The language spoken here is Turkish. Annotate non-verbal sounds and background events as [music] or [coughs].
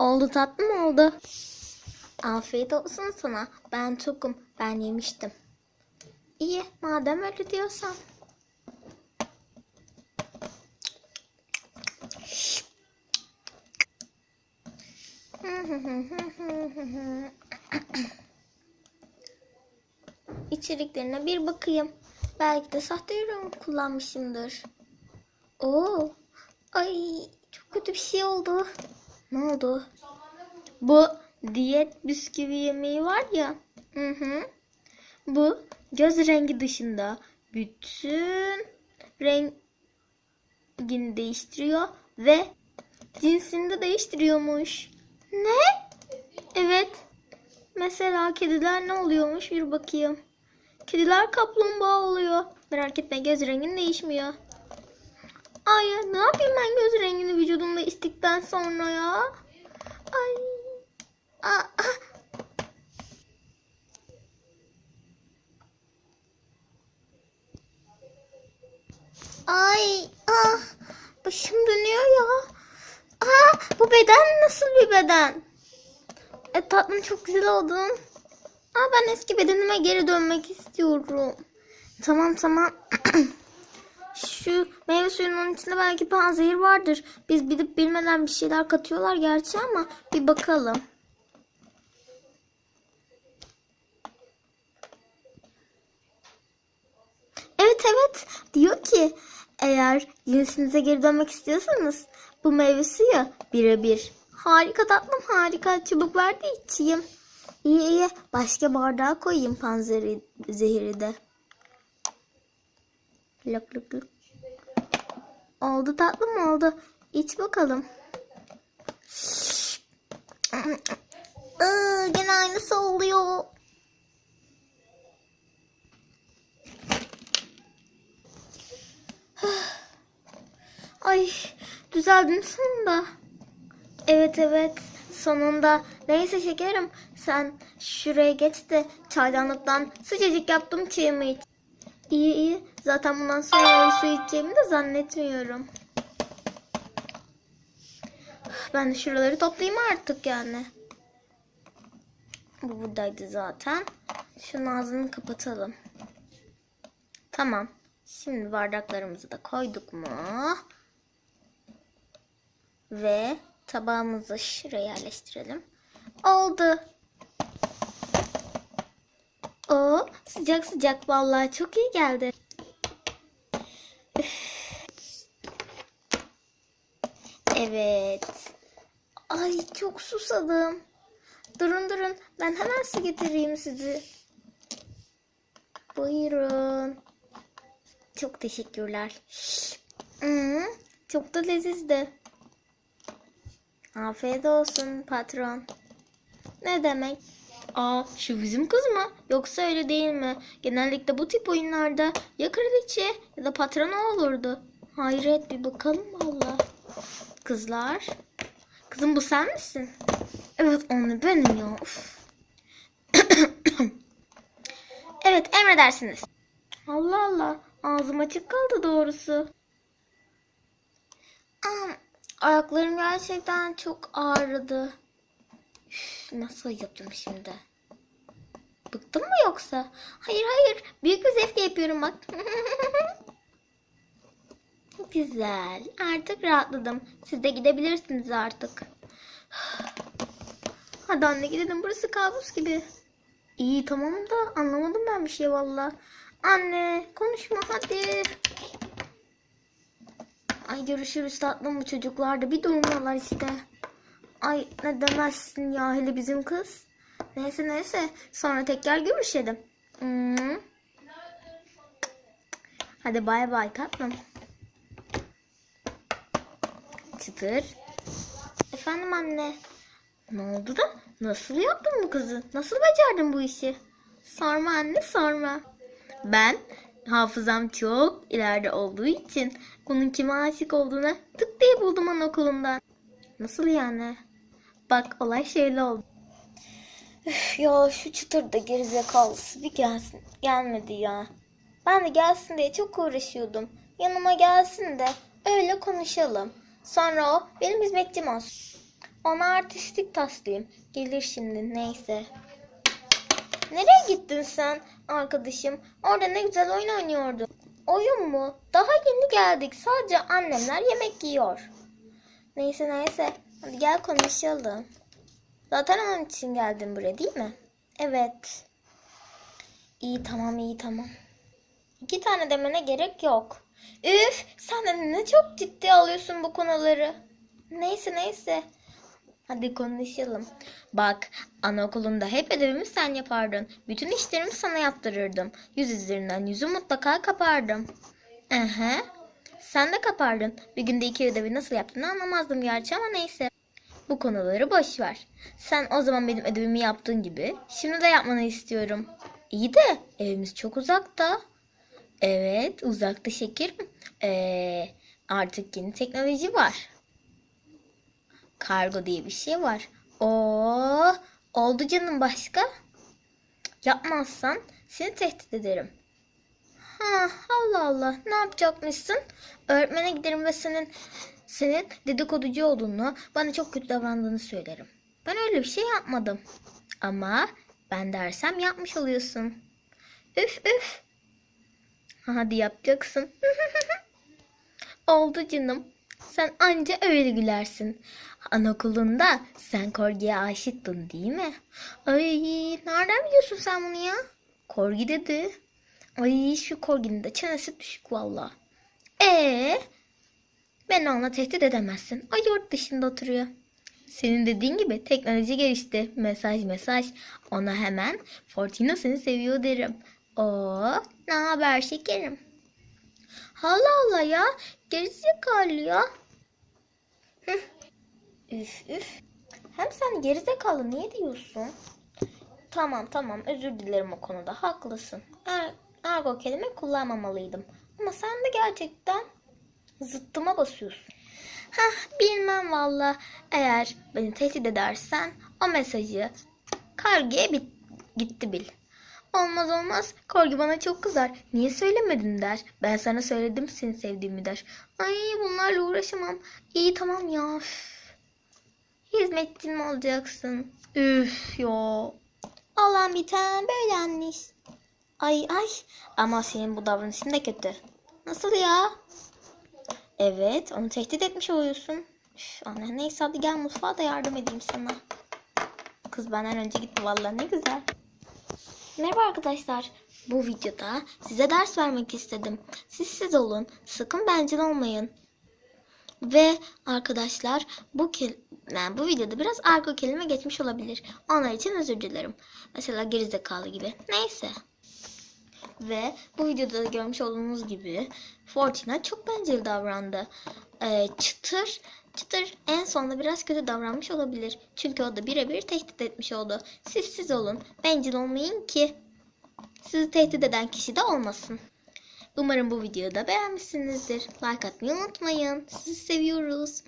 Oldu tatlım oldu. Afiyet olsun sana. Ben tokum. Ben yemiştim. İyi madem öyle diyorsan. [laughs] İçeriklerine bir bakayım. Belki de sahte ürün kullanmışımdır. Oo, ay çok kötü bir şey oldu. Ne oldu? Bu diyet bisküvi yemeği var ya. Hı hı. Bu göz rengi dışında bütün rengini değiştiriyor ve cinsini de değiştiriyormuş. Ne? Evet. Mesela kediler ne oluyormuş bir bakayım. Kediler kaplumbağa oluyor. Merak etme göz rengin değişmiyor. Ay ne yapayım ben göz rengini vücudumda istikten sonra ya? Ay. Aa, ah. Ay, ah, başım dönüyor ya. Aa, bu beden nasıl bir beden? E, tatlım çok güzel oldun. Aa, ben eski bedenime geri dönmek istiyorum. Tamam tamam. Şu meyve suyunun içinde belki panzehir vardır. Biz bilip bilmeden bir şeyler katıyorlar gerçi ama bir bakalım. Evet evet diyor ki eğer cinsinize geri dönmek istiyorsanız bu meyve suyu birebir. Harika tatlım harika çubuk ver de içeyim. İyi iyi başka bardağa koyayım panzehiri zehiri de. Lok lok lok. Oldu tatlım oldu. İç bakalım. Iı, gene aynısı oluyor. Ay düzeldin sonunda. Evet evet sonunda. Neyse şekerim sen şuraya geç de çaydanlıktan sıcacık yaptım çayımı iç. İyi iyi zaten bundan sonra su içeceğimi de zannetmiyorum. Ben de şuraları toplayayım artık yani. Bu buradaydı zaten. Şunun ağzını kapatalım. Tamam. Şimdi bardaklarımızı da koyduk mu? Ve tabağımızı şuraya yerleştirelim. Oldu. O sıcak sıcak vallahi çok iyi geldi. Evet. Ay çok susadım. Durun durun ben hemen su getireyim sizi. Buyurun. Çok teşekkürler. Hmm, çok da lezizdi. Afiyet olsun patron. Ne demek? Aa şu bizim kız mı? Yoksa öyle değil mi? Genellikle bu tip oyunlarda ya kraliçe ya da patrona olurdu. Hayret bir bakalım valla. Kızlar. Kızım bu sen misin? Evet onu benim ya. [coughs] Evet emredersiniz. Allah Allah. Ağzım açık kaldı doğrusu. Ayaklarım gerçekten çok ağrıdı. Nasıl yaptım şimdi? Bıktın mı yoksa? Hayır hayır. Büyük bir zevkle yapıyorum bak. [laughs] Güzel. Artık rahatladım. Siz de gidebilirsiniz artık. [sighs] Hadi anne gidelim. Burası kabus gibi. İyi tamam da anlamadım ben bir şey valla. Anne konuşma hadi. Ay görüşürüz tatlım bu çocuklar da bir durmuyorlar işte. Ay ne demezsin ya hele bizim kız. Neyse neyse sonra tekrar görüşelim. Hmm. Hadi bay bay tatlım. Çıtır. Efendim anne. Ne oldu da? Nasıl yaptın bu kızı? Nasıl becerdin bu işi? Sorma anne sorma. Ben hafızam çok ileride olduğu için bunun kime aşık olduğunu tık diye buldum anaokulundan. Nasıl yani? Bak olay şöyle oldu. Üf, ya şu çıtır da gerizekalısı bir gelsin. Gelmedi ya. Ben de gelsin diye çok uğraşıyordum. Yanıma gelsin de öyle konuşalım. Sonra o benim hizmetçim olsun. Ona artistlik taslayayım. Gelir şimdi neyse. Nereye gittin sen arkadaşım? Orada ne güzel oyun oynuyordun. Oyun mu? Daha yeni geldik. Sadece annemler yemek yiyor. Neyse neyse. Hadi gel konuşalım. Zaten onun için geldim buraya değil mi? Evet. İyi tamam iyi tamam. İki tane demene gerek yok. Üf sen de ne çok ciddi alıyorsun bu konuları. Neyse neyse. Hadi konuşalım. Bak anaokulunda hep ödevimi sen yapardın. Bütün işlerimi sana yaptırırdım. Yüz üzerinden yüzü mutlaka kapardım. Aha. Sen de kapardın. Bir günde iki ödevi nasıl yaptığını anlamazdım gerçi ama neyse. Bu konuları boş ver. Sen o zaman benim ödevimi yaptığın gibi şimdi de yapmanı istiyorum. İyi de evimiz çok uzakta. Evet uzakta şekerim. Ee, artık yeni teknoloji var. Kargo diye bir şey var. Oo, oldu canım başka? Yapmazsan seni tehdit ederim. Ha, Allah Allah ne yapacakmışsın? Öğretmene giderim ve senin senin dedikoducu olduğunu, bana çok kötü davrandığını söylerim. Ben öyle bir şey yapmadım. Ama ben dersem yapmış oluyorsun. Üf üf. Hadi yapacaksın. [laughs] Oldu canım. Sen anca öyle gülersin. Anaokulunda sen Korgi'ye aşıktın değil mi? Ay nereden biliyorsun sen bunu ya? Korgi dedi. Ay şu Korgi'nin de çenesi düşük valla. Ee, beni ona tehdit edemezsin. O yurt dışında oturuyor. Senin dediğin gibi teknoloji gelişti. Mesaj mesaj. Ona hemen Fortino seni seviyor derim. Oo, ne haber şekerim? Allah Allah ya. Gerizekalı ya. Üf üf. Hem sen gerizekalı niye diyorsun? Tamam tamam özür dilerim o konuda haklısın. Er, ergo kelime kullanmamalıydım. Ama sen de gerçekten zıttıma basıyorsun. Hah bilmem valla. Eğer beni tehdit edersen o mesajı kargıya bit- gitti bil. Olmaz olmaz. Korgi bana çok kızar. Niye söylemedin der. Ben sana söyledim seni sevdiğimi der. Ay bunlarla uğraşamam. İyi tamam ya. Üf. Hizmetçin mi olacaksın? Üf yo. Allah'ım bir tane böyle anneş. Ay ay. Ama senin bu davranışın da kötü. Nasıl ya? Evet onu tehdit etmiş oluyorsun. Üf, anne neyse hadi gel mutfağa da yardım edeyim sana. Kız benden önce gitti vallahi ne güzel. Merhaba arkadaşlar. Bu videoda size ders vermek istedim. Siz siz olun. Sakın bencil olmayın. Ve arkadaşlar bu yani bu videoda biraz argo kelime geçmiş olabilir. Onlar için özür dilerim. Mesela gerizekalı gibi. Neyse. Ve bu videoda da görmüş olduğunuz gibi Fortina çok bencil davrandı. Ee, çıtır Çıtır en sonunda biraz kötü davranmış olabilir. Çünkü o da birebir tehdit etmiş oldu. Siz siz olun. Bencil olmayın ki sizi tehdit eden kişi de olmasın. Umarım bu videoyu da beğenmişsinizdir. Like atmayı unutmayın. Sizi seviyoruz.